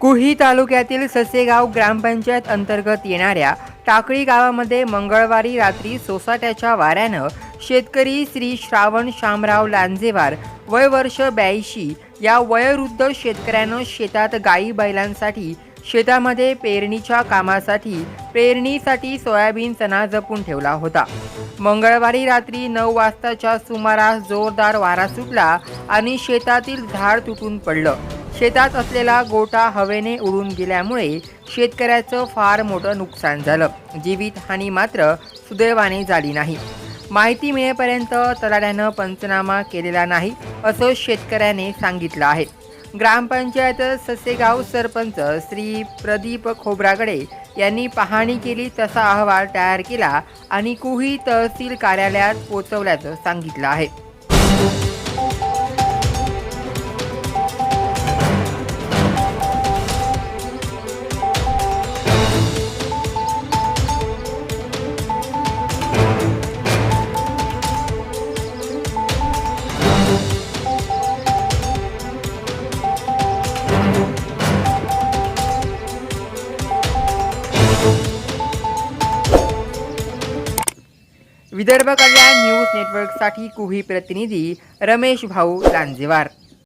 कुही तालुक्यातील ससेगाव ग्रामपंचायत अंतर्गत येणाऱ्या टाकळी गावामध्ये मंगळवारी रात्री सोसाट्याच्या वाऱ्यानं शेतकरी श्री श्रावण शामराव लांजेवार वय वर्ष ब्याऐंशी या वयोवृद्ध शेतकऱ्यानं शेतात गाई बैलांसाठी शेतामध्ये पेरणीच्या कामासाठी पेरणीसाठी सोयाबीन चणा जपून ठेवला होता. मंगळवारी रात्री नऊ वाजताच्या सुमारास जोरदार वारा सुटला आणि शेतातील झाड तुटून पडलं. शेतात असलेला गोटा हवेने उडून गेल्यामुळे शेतकऱ्याचं फार मोठं नुकसान झालं. जीवितहानी मात्र सुदैवाने झाली नाही. माहिती मिळेपर्यंत तलाड्यानं पंचनामा केलेला नाही असं शेतकऱ्याने सांगितलं आहे. ग्रामपंचायत ससेगाव सरपंच श्री प्रदीप खोब्रागडे यांनी पाहणी केली तसा अहवाल तयार केला आणि कुही तहसील कार्यालयात पोचवल्याचं सांगितलं आहे. विदर्भ कल्याण न्यूज नेटवर्कसाठी कुही प्रतिनिधी रमेश भाऊ लांजेवार.